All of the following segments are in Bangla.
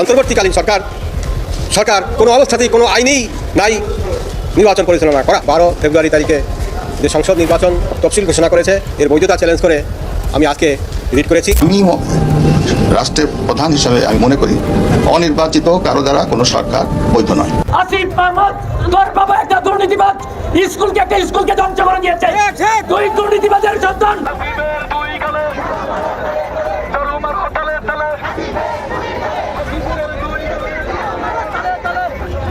অন্তর্বর্তীকালীন সরকার সরকার কোনো অবস্থাতেই কোনো আইনেই নাই নির্বাচন পরিচালনা করা। বারো ফেব্রুয়ারি তারিখে যে সংসদ নির্বাচন তফসিল ঘোষণা করেছে এর বৈধতা চ্যালেঞ্জ করে আমি আজকে রিট করেছি। আমি রাষ্ট্রের প্রধান হিসাবে আমি মনে করি অনির্বাচিত কারও দ্বারা কোনো সরকার বৈধ নয়। আসিফ মাহমুদ তোর বাবা একটা দুর্নীতিবাদ স্কুলকে একটা স্কুলকে ধ্বংস করে দিয়েছে। দুই দুর্নীতিবাদের সন্তান দুই গালে দরুমার হোটেলে তেলে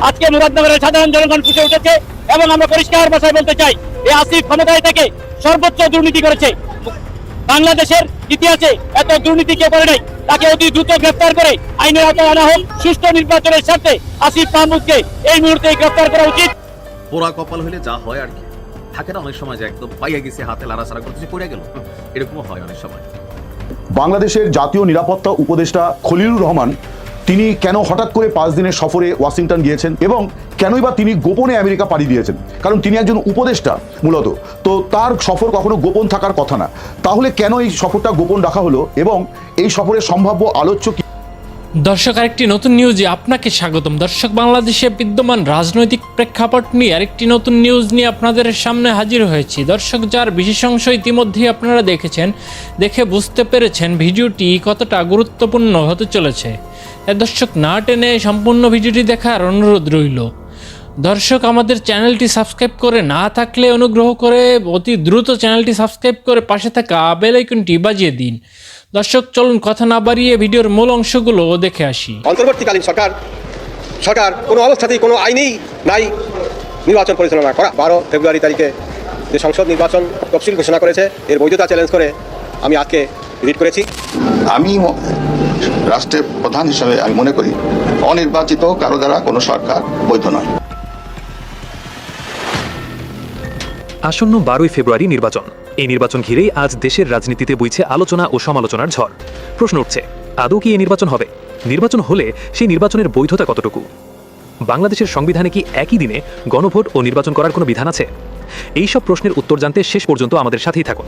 আজকে মুরাদনগরের সাধারণ জনগণ ফুটে উঠেছে এবং আমরা পরিষ্কার ভাষায় বলতে চাই এই আসিফ ক্ষমতায় থেকে সর্বোচ্চ দুর্নীতি করেছে। বাংলাদেশের ইতিহাসে এত দুর্নীতি কেউ করে নাই তাকে অতি দ্রুত গ্রেফতার করে আইনের আওতায় আনা হোক সুষ্ঠু নির্বাচনের স্বার্থে আসিফ মাহমুদকে এই মুহূর্তে গ্রেফতার করা উচিত। পোড়া কপাল হইলে যা হয় আর কি। থাকে না অনেক সময় যে একদম পাইয়া গেছে হাতে লাড়াছাড়া করতেছে পড়ে গেল। এরকমও হয় অনেক সময়। বাংলাদেশের জাতীয় নিরাপত্তা উপদেষ্টা খলিলুর রহমান তিনি কেন হঠাৎ করে পাঁচ দিনের সফরে ওয়াশিংটন গিয়েছেন এবং কেনই বা তিনি গোপনে আমেরিকা পাড়ি দিয়েছেন? কারণ তিনি একজন উপদেষ্টা মূলত। তো তার সফর কখনো গোপন থাকার কথা না। তাহলে কেন এই সফরটা গোপন রাখা হলো এবং এই সফরের সম্ভাব্য আলোচ্য দর্শক, আরেকটি নতুন নিউজে আপনাকে স্বাগতম। দর্শক, বাংলাদেশে বিদ্যমান রাজনৈতিক প্রেক্ষাপট নিয়ে আরেকটি নতুন নিউজ নিয়ে আপনাদের সামনে হাজির হয়েছি। দর্শক, যার বিশেষ অংশ ইতিমধ্যেই আপনারা দেখেছেন, দেখে বুঝতে পেরেছেন ভিডিওটি কতটা গুরুত্বপূর্ণ হতে চলেছে। দর্শক না টেনে সম্পূর্ণ ভিডিওটি দেখার অনুরোধ রইল। দর্শক আমাদের চ্যানেলটি সাবস্ক্রাইব করে না থাকলে অনুগ্রহ করে অতি দ্রুত চ্যানেলটি সাবস্ক্রাইব করে পাশে থাকা বেল আইকনটি বাজিয়ে দিন। দর্শক চলুন কথা না বাড়িয়ে ভিডিওর মূল অংশগুলো দেখে আসি। অন্তর্বর্তীকালীন সরকার সরকার কোনো অবস্থাতেই কোনো আইনেই নাই নির্বাচন পরিচালনা করা। বারো ফেব্রুয়ারি তারিখে যে সংসদ নির্বাচন তফসিল ঘোষণা করেছে এর বৈধতা চ্যালেঞ্জ করে আমি আজকে রিট করেছি। আমি রাষ্ট্রের প্রধান হিসাবে আমি মনে করি, অনির্বাচিত কারও দ্বারা কোনো সরকার বৈধ নয়। আসন্ন বারোই ফেব্রুয়ারি নির্বাচন। এই নির্বাচন ঘিরেই আজ দেশের রাজনীতিতে বইছে আলোচনা ও সমালোচনার ঝড়। প্রশ্ন উঠছে, আদৌ কি এই নির্বাচন হবে? নির্বাচন হলে সেই নির্বাচনের বৈধতা কতটুকু? বাংলাদেশের সংবিধানে কি একই দিনে গণভোট ও নির্বাচন করার কোনো বিধান আছে? এই সব প্রশ্নের উত্তর জানতে শেষ পর্যন্ত আমাদের সাথেই থাকুন।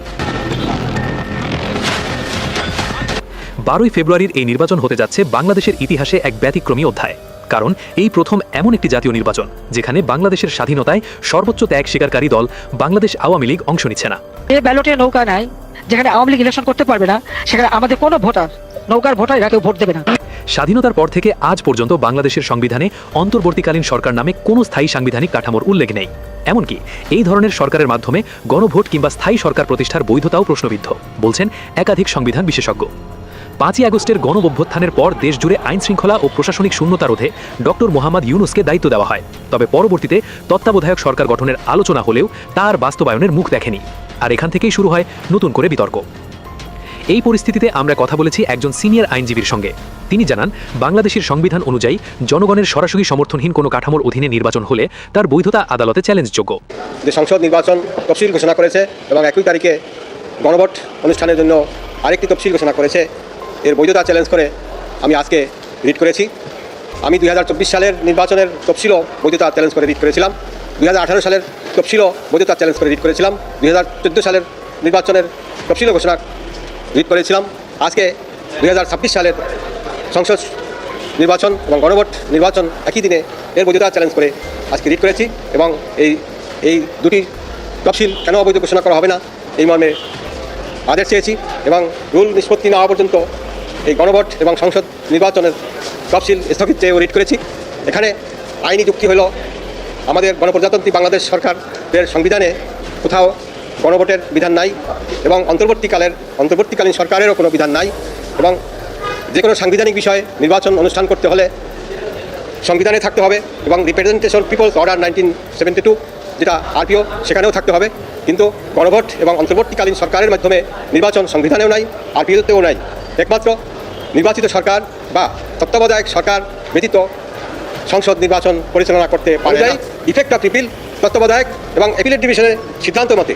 বারোই ফেব্রুয়ারির এই নির্বাচন হতে যাচ্ছে বাংলাদেশের ইতিহাসে এক ব্যতিক্রমী অধ্যায়। কারণ এই প্রথম এমন একটি জাতীয় নির্বাচন যেখানে বাংলাদেশের স্বাধীনতায় সর্বোচ্চ ত্যাগ স্বীকারকারী দল বাংলাদেশ আওয়ামী লীগ অংশ নিচ্ছে না। যে ব্যালটে নৌকা নাই যেখানে আওয়ামী লীগ ইলেকশন করতে পারবে না সেখানে আমাদের কোনো ভোটার নৌকার ভোটার এরা কেউ ভোট দেবে না। স্বাধীনতার পর থেকে আজ পর্যন্ত বাংলাদেশের সংবিধানে অন্তর্বর্তীকালীন সরকার নামে কোনো স্থায়ী সাংবিধানিক কাঠামোর উল্লেখ নেই। এমনকি এই ধরনের সরকারের মাধ্যমে গণভোট কিংবা স্থায়ী সরকার প্রতিষ্ঠার বৈধতাও প্রশ্নবিদ্ধ বলছেন একাধিক সংবিধান বিশেষজ্ঞ। পাঁচই আগস্টের গণ অভ্যুত্থানের পর দেশজুড়ে আইন শৃঙ্খলা ও প্রশাসনিক শূন্যতা রোধে ডক্টর মোহাম্মদ ইউনুসকে দায়িত্ব দেওয়া হয়। তবে পরবর্তীতে তত্ত্বাবধায়ক সরকার গঠনের আলোচনা হলেও তার বাস্তবায়নের মুখ দেখেনি। আর এখান থেকেই শুরু হয় নতুন করে বিতর্ক। এই পরিস্থিতিতে আমরা কথা বলেছি একজন সিনিয়র আইনজীবীর সঙ্গে। তিনি জানান, বাংলাদেশের সংবিধান অনুযায়ী জনগণের সরাসরি সমর্থনহীন কোনো কাঠামোর অধীনে নির্বাচন হলে তার বৈধতা আদালতে চ্যালেঞ্জযোগ্য। যে সংসদ নির্বাচন তফসিল ঘোষণা করেছে এবং একই তারিখে গণভোট অনুষ্ঠানের জন্য আরেকটি তফসিল ঘোষণা করেছে এর বৈধতা চ্যালেঞ্জ করে আমি আজকে রিট করেছি। আমি দুই হাজার চব্বিশ সালের নির্বাচনের তফসিলও বৈধতা চ্যালেঞ্জ করে রিট করেছিলাম। দুই হাজার আঠারো সালের তফসিলও বৈধতা চ্যালেঞ্জ করে রিট করেছিলাম। দুই হাজার চোদ্দ সালের নির্বাচনের তফসিলও ঘোষণা রিট করেছিলাম। আজকে দু হাজার ছাব্বিশ সালের সংসদ নির্বাচন এবং গণভোট নির্বাচন একই দিনে এর বৈধতা চ্যালেঞ্জ করে আজকে রিট করেছি এবং এই এই দুটি তফসিল কেন অবৈধ ঘোষণা করা হবে না, এই মর্মে আদেশ চেয়েছি এবং রুল নিষ্পত্তি না হওয়া পর্যন্ত এই গণভোট এবং সংসদ নির্বাচনের তফসিল স্থগিত চেয়েও রিট করেছি। এখানে আইনি যুক্তি হলো আমাদের গণপ্রজাতন্ত্রী বাংলাদেশ সরকারের সংবিধানে কোথাও গণভোটের বিধান নাই এবং অন্তর্বর্তীকালের, অন্তর্বর্তীকালীন সরকারেরও কোনো বিধান নাই এবং যে কোনো সাংবিধানিক বিষয়ে নির্বাচন অনুষ্ঠান করতে হলে সংবিধানে থাকতে হবে এবং representation peoples order nineteen seventy two যেটা আরপিও, সেখানেও থাকতে হবে। কিন্তু গণভোট এবং অন্তর্বর্তীকালীন সরকারের মাধ্যমে নির্বাচন সংবিধানেও নাই, আরপিওতেও নাই। একমাত্র নির্বাচিত সরকার বা তত্ত্বাবধায়ক সরকার ব্যতীত সংসদ নির্বাচন পরিচালনা করতে পারে ইফেক্ট অফ রিপিল তত্ত্বাবধায়ক এবং অ্যাপিলেট ডিভিশনের সিদ্ধান্ত মতে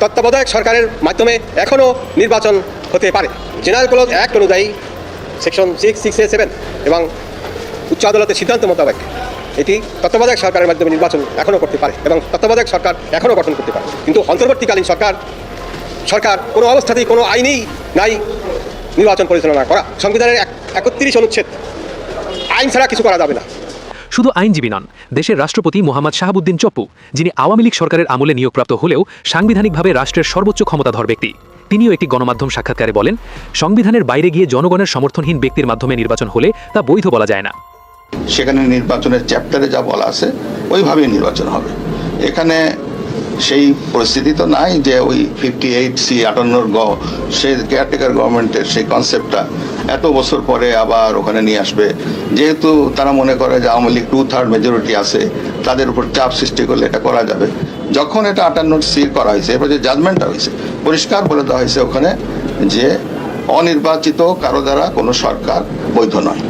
তত্ত্বাবধায়ক সরকারের মাধ্যমে এখনও নির্বাচন হতে পারে। জেনারেল ক্লোজ অ্যাক্ট অনুযায়ী section six six A seven এবং উচ্চ আদালতের সিদ্ধান্ত মোতাবেক এটি তত্ত্বাবধায়ক সরকারের মাধ্যমে নির্বাচন এখনও করতে পারে এবং তত্ত্বাবধায়ক সরকার এখনও গঠন করতে পারে। কিন্তু অন্তর্বর্তীকালীন সরকার সরকার কোনো অবস্থাতেই কোনো আইনেই নাই নির্বাচন পরিচালনা করা। সংবিধানের একত্রিশ অনুচ্ছেদ। আইন ছাড়া কিছু করা যাবে না। শুধু আইনজীবী নন দেশের রাষ্ট্রপতি মোহাম্মদ শাহাবুদ্দিন চপ্পু যিনি আওয়ামী লীগ সরকারের আমলে নিয়োগপ্রাপ্ত হলেও সাংবিধানিকভাবে রাষ্ট্রের সর্বোচ্চ ক্ষমতাধর ব্যক্তি। তিনিও একটি গণমাধ্যম সাক্ষাৎকারে বলেন সংবিধানের বাইরে গিয়ে জনগণের সমর্থনহীন ব্যক্তির মাধ্যমে নির্বাচন হলে তা বৈধ বলা যায় না। সেখানে নির্বাচনের চ্যাপ্টারে যা বলা আছে ওইভাবেই নির্বাচন হবে। এখানে সেই পরিস্থিতি তো নাই যে ওই ফিফটি এইট সি আটান্নর গ সেই কেয়ারটেকার গভর্নমেন্টের সেই কনসেপ্টটা এত বছর পরে আবার ওখানে নিয়ে আসবে। যেহেতু তারা মনে করে যে Awami League two third majority আছে, তাদের উপর চাপ সৃষ্টি করলে এটা করা যাবে। যখন এটা আটান্ন সি করা হয়েছে, এরপর যে জাজমেন্টটা হয়েছে, পরিষ্কার বলে দেওয়া হয়েছে ওখানে যে অনির্বাচিত কারও দ্বারা কোনো সরকার বৈধ নয়।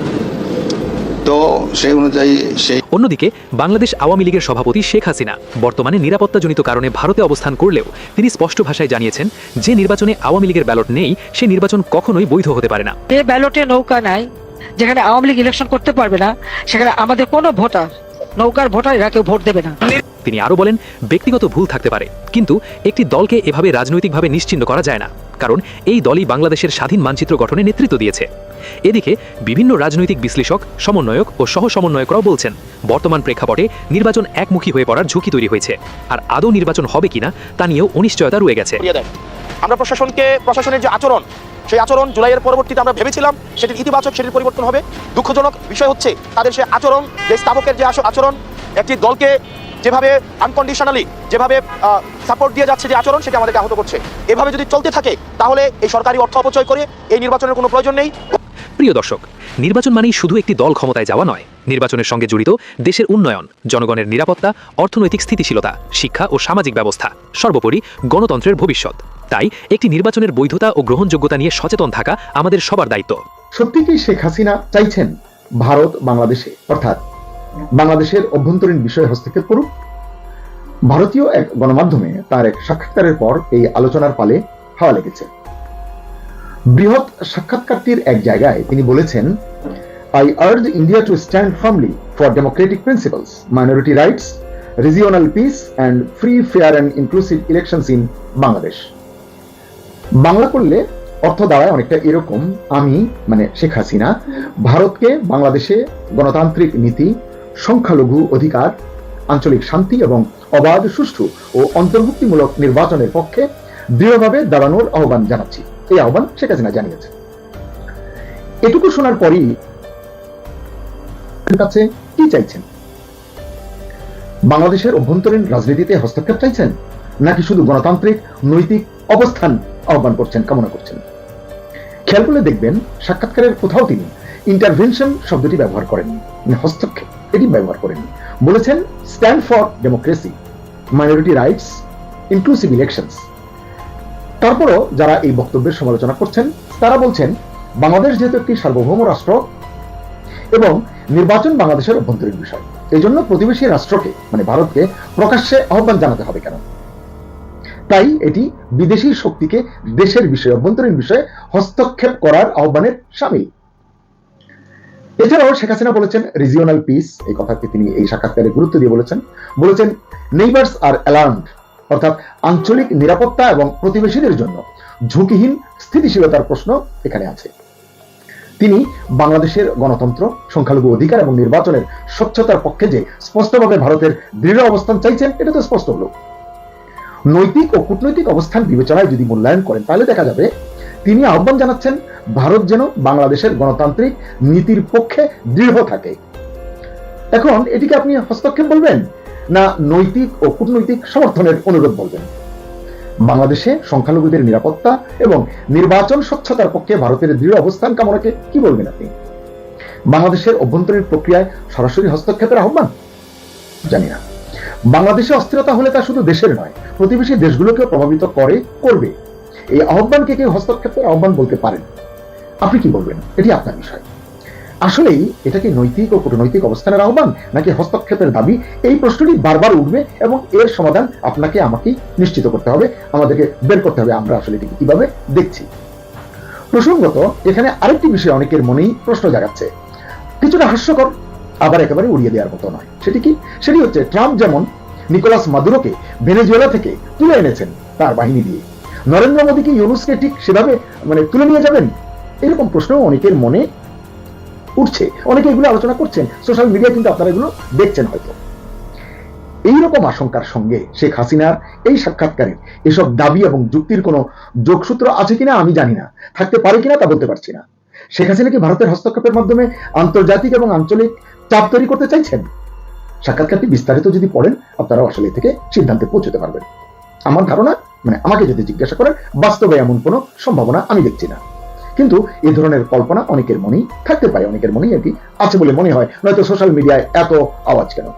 তো সেই অনুযায়ী সেই অন্যদিকে বাংলাদেশ আওয়ামী লীগের সভাপতি শেখ হাসিনা বর্তমানে নিরাপত্তাজনিত কারণে ভারতে অবস্থান করলেও তিনি স্পষ্ট ভাষায় জানিয়েছেন যে নির্বাচনে আওয়ামী লীগের ব্যালট নেই সে নির্বাচন কখনোই বৈধ হতে পারে না। যে ব্যালটে নৌকা নাই যেখানে আওয়ামী লীগ ইলেকশন করতে পারবে না সেখানে আমাদের কোনো ভোটার নৌকার ভোটার এরা কেউ ভোট দেবে না। তিনি আরও বলেন, ব্যক্তিগত ভুল থাকতে পারে, কিন্তু একটি দলকে এভাবে রাজনৈতিকভাবে নিশ্চিহ্ন করা যায় না, কারণ এই দলই বাংলাদেশের স্বাধীন মানচিত্র গঠনে নেতৃত্ব দিয়েছে। এদিকে, বিভিন্ন রাজনৈতিক বিশ্লেষক, সমন্বয়ক ও সহ সমন্বয়করাও বলছেন, বর্তমান প্রেক্ষাপটে নির্বাচন একমুখী হয়ে পড়ার ঝুঁকি তৈরি হয়েছে, আর আদৌ নির্বাচন হবে কিনা তা নিয়েও অনিশ্চয়তা রয়ে গেছে। আমরা প্রশাসনকে, প্রশাসনের যে আচরণ, সেই আচরণ জুলাইয়ের পরবর্তীতে আমরা ভেবেছিলাম, সেটির ইতিবাচক সেটির পরিবর্তন হবে। দুঃখজনক বিষয় হচ্ছে, তাদের সে আচরণ, যে স্থাপকের যে আচরণ, একটি দলকে যেভাবে আনকন্ডিশনালি যেভাবে সাপোর্ট দিয়ে যাচ্ছে যে আচরণ সেটা আমাদেরকে আহত করছে। এভাবে যদি চলতে থাকে তাহলে এই সরকারি অর্থ অপচয় করে এই নির্বাচনের কোনো প্রয়োজন নেই। প্রিয় দর্শক নির্বাচন মানেই শুধু একটি দল ক্ষমতায় যাওয়া নয়। নির্বাচনের সঙ্গে জড়িত দেশের উন্নয়ন জনগণের নিরাপত্তা অর্থনৈতিক স্থিতিশীলতা শিক্ষা ও সামাজিক ব্যবস্থা সর্বোপরি গণতন্ত্রের ভবিষ্যৎ। তাই একটি নির্বাচনের বৈধতা ও গ্রহণযোগ্যতা নিয়ে সচেতন থাকা আমাদের সবার দায়িত্ব। সত্যি কি শেখ হাসিনা চাইছেন ভারত বাংলাদেশে? অর্থাৎ বাংলাদেশের অভ্যন্তরীণ বিষয়ে হস্তক্ষেপ করুক। ভারতীয় এক গণমাধ্যমে তার এক সাক্ষাৎকারের পর এই আলোচনার পালে হাওয়া লেগেছে। বৃহৎ সাক্ষাৎকারটির এক জায়গায় তিনি বলেছেন I urge India to stand firmly for democratic principles minority rights regional peace and free fair and inclusive elections in Bangladesh Bangla করলে অর্থ দাঁড়ায় অনেকটা এরকম। আমি মানে শেখ হাসিনা, ভারতকে বাংলাদেশে গণতান্ত্রিক নীতি সংখ্যালঘু অধিকার, আঞ্চলিক শান্তি এবং অবাধ, সুষ্ঠু ও অন্তর্ভুক্তিমূলক নির্বাচনের পক্ষে দৃঢ়ভাবে দাঁড়ানোর আহ্বান জানাচ্ছি। এই আহ্বান শেখ হাসিনা জানিয়েছে। এটুকু শোনার পরই কাছে কি চাইছেন? বাংলাদেশের অভ্যন্তরীণ রাজনীতিতে হস্তক্ষেপ চাইছেন? নাকি শুধু গণতান্ত্রিক, নৈতিক অবস্থান আহ্বান করছেন, কামনা করছেন? খেয়াল করলে দেখবেন সাক্ষাৎকারের কোথাও তিনি ইন্টারভেনশন শব্দটি ব্যবহার করেননি। মানে হস্তক্ষেপ। এটি ব্যবহার করেননি বলেছেন stand for democracy minority rights inclusive elections তারপরও যারা এই বক্তব্যের সমালোচনা করছেন, তারা বলছেন, বাংলাদেশ যেহেতু একটি সার্বভৌম রাষ্ট্র এবং নির্বাচন বাংলাদেশের অভ্যন্তরীণ বিষয় এই জন্য প্রতিবেশী রাষ্ট্রকে মানে ভারতকে, প্রকাশ্যে আহ্বান জানাতে হবে কেন? তাই এটি বিদেশি শক্তিকে দেশের বিষয়ে, অভ্যন্তরীণ বিষয়ে হস্তক্ষেপ করার আহ্বানের সামিল। এছাড়াও শেখ হাসিনা বলেছেন রিজিওনাল পিস এই কথাকে তিনি এই সাক্ষাৎকারে গুরুত্ব দিয়ে বলেছেন। বলেছেন নেইবার্স আর অ্যালার্মড অর্থাৎ আঞ্চলিক নিরাপত্তা এবং প্রতিবেশীদের জন্য ঝুঁকিহীন স্থিতিশীলতার প্রশ্ন এখানে আছে। তিনি বাংলাদেশের গণতন্ত্র, সংখ্যালঘু অধিকার এবং নির্বাচনের স্বচ্ছতার পক্ষে যে স্পষ্টভাবে ভারতের দৃঢ় অবস্থান চাইছেন, এটা তো স্পষ্ট হলো। নৈতিক ও কূটনৈতিক অবস্থান বিবেচনায় যদি মূল্যায়ন করেন, তাহলে দেখা যাবে তিনি আহ্বান জানাচ্ছেন, ভারত যেন বাংলাদেশের গণতান্ত্রিক নীতির পক্ষে দৃঢ় থাকে। এখন এটিকে আপনি হস্তক্ষেপ বলবেন, না নৈতিক ও কূটনৈতিক সমর্থনের অনুরোধ বলবেন? বাংলাদেশে সংখ্যালঘুদের নিরাপত্তা এবং নির্বাচন স্বচ্ছতার পক্ষে ভারতের দৃঢ় অবস্থান কামনাকে কি বলবেন আপনি? বাংলাদেশের অভ্যন্তরীণ প্রক্রিয়ায় সরাসরি হস্তক্ষেপের আহ্বান? জানি না। বাংলাদেশে অস্থিরতা হলে তা শুধু দেশের নয়, প্রতিবেশী দেশগুলোকেও প্রভাবিত করে, করবে। এই আহ্বানকে কেউ হস্তক্ষেপের আহ্বান বলতে পারেন। আপনি কি বলবেন? এটি আপনার বিষয়। আসলেই এটা কি নৈতিক ও কূটনৈতিক অবস্থানের আহ্বান, নাকি হস্তক্ষেপের দাবি? এই প্রশ্নটি বারবার উঠবে এবং এর সমাধান আপনাকে আমাকেই নিশ্চিত করতে হবে, আমাদেরকে বের করতে হবে। আমরা আসলে এটিকে কীভাবে দেখছি? প্রসঙ্গত, এখানে আরেকটি বিষয় অনেকের মনেই প্রশ্ন জাগাচ্ছে। কিছুটা হাস্যকর, আবার একেবারে উড়িয়ে দেওয়ার মতো নয়। সেটি কি? সেটি হচ্ছে, ট্রাম্প যেমন নিকোলাস মাদুরোকে ভেনেজুয়েলা থেকে তুলে এনেছেন তার বাহিনী দিয়ে। নরেন্দ্র মোদীকে ইউনুসকে ঠিক সেভাবে মানে তুলে নিয়ে যাবেন? এরকম প্রশ্ন অনেকের মনে উঠছে। অনেকে এগুলো আলোচনা করছেন। সোশ্যাল মিডিয়া কিন্তু আপনারা এগুলো দেখছেন হয়তো। এইরকম আশঙ্কার সঙ্গে শেখ হাসিনার এই সাক্ষাৎকারে এসব দাবি এবং যুক্তির কোনো যোগসূত্র আছে কিনা আমি জানি না। থাকতে পারে কিনা তা বলতে পারছি না। শেখ হাসিনা কি ভারতের হস্তক্ষেপের মাধ্যমে আন্তর্জাতিক এবং আঞ্চলিক চাপ তৈরি করতে চাইছেন? সাক্ষাৎকারটি বিস্তারিত যদি পড়েন আপনারা আসলে থেকে সিদ্ধান্তে পৌঁছতে পারবেন। আমার ধারণা মানে আমাকে যদি জিজ্ঞাসা করেন, বাস্তবে এমন কোনো সম্ভাবনা আমি দেখছি না। কিন্তু এই ধরনের কল্পনা অনেকের মনেই থাকতে পারে, অনেকের মনেই এটি আছে বলে মনে হয়। নয়তো সোশ্যাল মিডিয়ায় এত আওয়াজ কেন?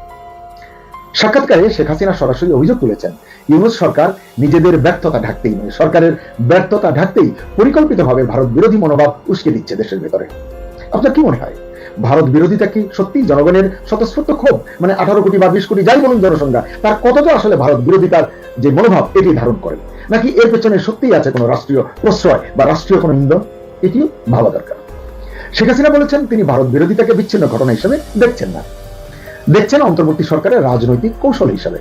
সাক্ষাৎকারে শেখ হাসিনা সরাসরি অভিযোগ তুলেছেন, ইউনুস সরকার নিজেদের ব্যর্থতা ঢাকতেই নয়। সরকারের ব্যর্থতা ঢাকতেই পরিকল্পিতভাবে ভারত বিরোধী মনোভাব উস্কে দিচ্ছে দেশের ভেতরে। আপনার কি মনে হয়? ভারত বিরোধিতা কি সত্যি? জনগণের স্বতঃস্ফূর্ত ক্ষোভ? মানে আঠারো কোটি বা বিশ কোটি যাই বলুন জনসংখ্যা, তার কতটা আসলে ভারত বিরোধিতার যে মনোভাব, এটি ধারণ করে? নাকি এর পেছনে সত্যিই আছে কোনো রাষ্ট্রীয় প্রশ্রয় বা রাষ্ট্রীয় কোনো ইন্ধন? এটিও ভাবা দরকার। শেখ হাসিনা বলেছেন তিনি ভারত বিরোধিতাকে বিচ্ছিন্ন ঘটনা হিসেবে দেখছেন না। দেখছেন অন্তর্বর্তী সরকারের রাজনৈতিক কৌশল হিসাবে।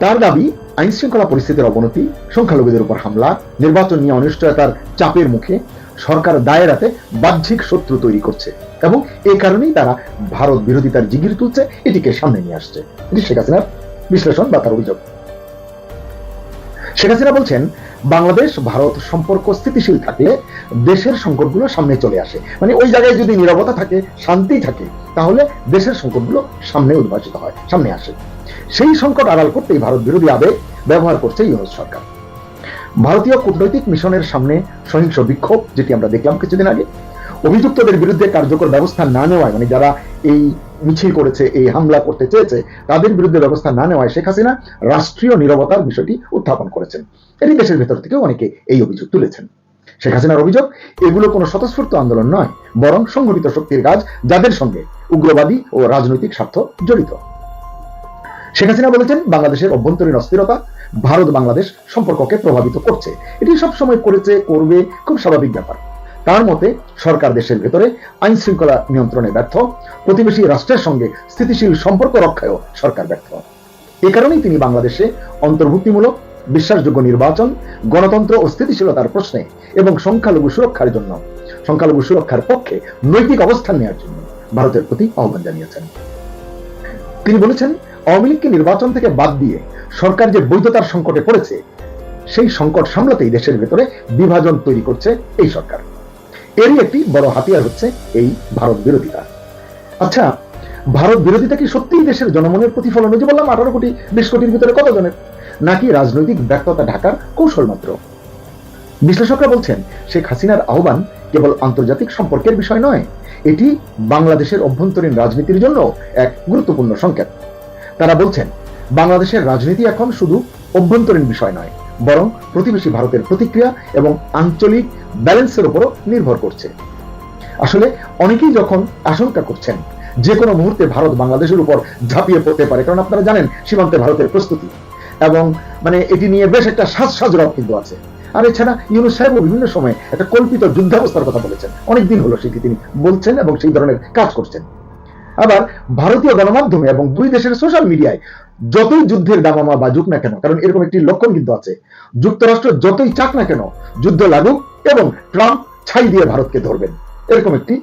তার দাবি আইন শৃঙ্খলা পরিস্থিতির অবনতি, সংখ্যালঘুদের উপর হামলা, নির্বাচন নিয়ে অনিশ্চয়তার চাপের মুখে সরকার দায়েরাতে বাহ্যিক শত্রু তৈরি করছে। এবং এই কারণেই তারা ভারত বিরোধিতার জিগির তুলছে, এটিকে সামনে নিয়ে আসছে। এটি শেখ হাসিনার বিশ্লেষণ বা তার অভিযোগ। শেখ হাসিনা বলছেন, বাংলাদেশ, ভারত সম্পর্ক স্থিতিশীল থাকলে দেশের সংকটগুলো সামনে চলে আসে। মানে ওই জায়গায় যদি নিরবতা থাকে, শান্তি থাকে, তাহলে দেশের সংকটগুলো সামনে উদ্ভাসিত হয়, সামনে আসে। সেই সংকট আড়াল করতেই ভারত বিরোধী আবেগ ব্যবহার করছে ইউনুস সরকার। ভারতীয় কূটনৈতিক মিশনের সামনে সহিংস বিক্ষোভ, যেটি আমরা দেখলাম কিছুদিন আগে অভিযুক্তদের বিরুদ্ধে কার্যকর ব্যবস্থা না নেওয়ায় মানে যারা এই মিছিল করেছে, এই হামলা করতে চেয়েছে, তাদের বিরুদ্ধে ব্যবস্থা না নেওয়ায় শেখ হাসিনা রাষ্ট্রীয় নিরবতার বিষয়টি উত্থাপন করেছেন। এটি দেশের ভেতর থেকে অনেকে এই অভিযোগ তুলেছেন। শেখ হাসিনার অভিযোগ, এগুলো কোনো স্বতঃস্ফূর্ত আন্দোলন নয়, বরং সংগঠিত শক্তির কাজ যাদের সঙ্গে উগ্রবাদী ও রাজনৈতিক স্বার্থ জড়িত। শেখ হাসিনা বলেছেন, বাংলাদেশের অভ্যন্তরীণ অস্থিরতা ভারত বাংলাদেশ সম্পর্ককে প্রভাবিত করছে। এটি সবসময় করেছে, করবে, খুব স্বাভাবিক ব্যাপার। তার মতে সরকার দেশের ভেতরে আইন শৃঙ্খলা নিয়ন্ত্রণে ব্যর্থ, প্রতিবেশী রাষ্ট্রের সঙ্গে স্থিতিশীল সম্পর্ক রক্ষায়ও সরকার ব্যর্থ। এ কারণেই তিনি বাংলাদেশে অন্তর্ভুক্তিমূলক, বিশ্বাসযোগ্য নির্বাচন, গণতন্ত্র ও স্থিতিশীলতার প্রশ্নে এবং সংখ্যালঘু সুরক্ষার জন্য, সংখ্যালঘু সুরক্ষার পক্ষে নৈতিক অবস্থান নেওয়ার জন্য ভারতের প্রতি আহ্বান জানিয়েছেন। তিনি বলেছেন, আওয়ামী লীগকে নির্বাচন থেকে বাদ দিয়ে সরকার যে বৈধতার সংকটে পড়েছে, সেই সংকট সামলাতেই দেশের ভেতরে বিভাজন তৈরি করছে এই সরকার। এরই একটি বড় হাতিয়ার হচ্ছে এই ভারত বিরোধিতা। আচ্ছা ভারত বিরোধিতা কি সত্যিই দেশের জনমনের প্রতিফলন? যে বললাম, আঠারো কোটি, বিশ কোটির ভিতরে কতজনের? নাকি রাজনৈতিক ব্যর্থতা ঢাকার কৌশল মাত্র? বিশ্লেষকরা বলছেন, শেখ হাসিনার আহ্বান কেবল আন্তর্জাতিক সম্পর্কের বিষয় নয়, এটি বাংলাদেশের অভ্যন্তরীণ রাজনীতির জন্য এক গুরুত্বপূর্ণ সংকেত। তারা বলছেন, বাংলাদেশের রাজনীতি এখন শুধু অভ্যন্তরীণ বিষয় নয় বরং প্রতিবেশী ভারতের প্রতিক্রিয়া এবং আঞ্চলিক ব্যালেন্সের উপরও নির্ভর করছে। আসলে অনেকেই যখন আশঙ্কা করছেন যে কোনো মুহূর্তে ভারত বাংলাদেশের উপর ঝাঁপিয়ে পড়তে পারে, কারণ আপনারা জানেন সীমান্তে ভারতের প্রস্তুতি এবং মানে এটি নিয়ে বেশ একটা সাজ সাজরাও কিন্তু আছে। আর এছাড়া ইউনুস সাহেব বিভিন্ন সময় একটা কল্পিত যুদ্ধাবস্থার কথা বলেছেন। অনেক দিন হলো সেটি তিনি বলছেন এবং সেই ধরনের কাজ করছেন। আবার ভারতীয় গণমাধ্যমে এবং দুই দেশের সোশ্যাল মিডিয়ায় যতই যুদ্ধের দামামা বাজুক না কেন, কারণ এরকম একটি লক্ষণ কিন্তু আছে, যুক্তরাষ্ট্র যতই চাক না কেন, যুদ্ধ লাগুক এবং ট্রাম্প ছাই দিয়ে ভারতকে ধরবেন। এরকম একটি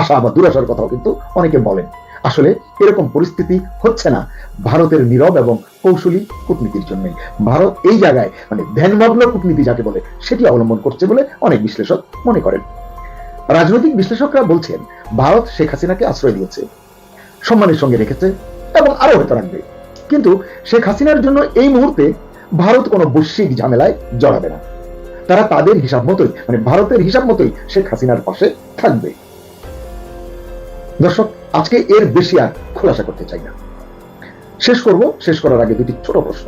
আশা বা দুরাশার কথাও কিন্তু অনেকে বলেন। আসলে এরকম পরিস্থিতি হচ্ছে না ভারতের নীরব এবং কৌশলী কূটনীতির জন্য। ভারত এই জায়গায় মানে ধ্যানমগ্ন কূটনীতি যাকে বলে, সেটি অবলম্বন করছে বলে অনেক বিশ্লেষক মনে করেন। রাজনৈতিক বিশ্লেষকরা বলছেন, ভারত শেখ হাসিনাকে আশ্রয় দিয়েছে। সম্মানের সঙ্গে রেখেছে এবং আরও হয়তো রাখবে কিন্তু শেখ হাসিনার জন্য এই মুহূর্তে ভারত কোনো বৈশ্বিক ঝামেলায় জড়াবে না। তারা তাদের হিসাব মতোই মানে ভারতের হিসাব মতোই শেখ হাসিনার পাশে থাকবে। দর্শক, আজকে এর বেশি আর খোলাসা করতে চাই না। শেষ করব, শেষ করার আগে দুটি ছোট প্রশ্ন।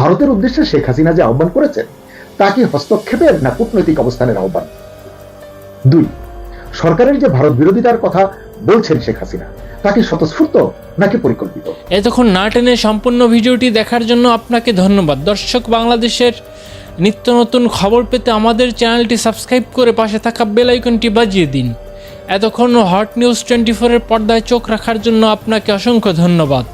ভারতের উদ্দেশ্যে শেখ হাসিনা যে আহ্বান করেছেন তা কি হস্তক্ষেপের না কূটনৈতিক অবস্থানের আহ্বান? দুই, সরকারের যে ভারত বিরোধিতার কথা বলছেন শেখ হাসিনা। তাকে স্বতঃস্ফূর্ত নাকি পরিকল্পিত? এতক্ষণ না টেনে সম্পূর্ণ ভিডিওটি দেখার জন্য আপনাকে ধন্যবাদ। দর্শক বাংলাদেশের নিত্য নতুন খবর পেতে আমাদের চ্যানেলটি সাবস্ক্রাইব করে পাশে থাকা বেল আইকনটি বাজিয়ে দিন। এতক্ষণ হট নিউজ টোয়েন্টি ফোরের পর্দায় চোখ রাখার জন্য আপনাকে অসংখ্য ধন্যবাদ।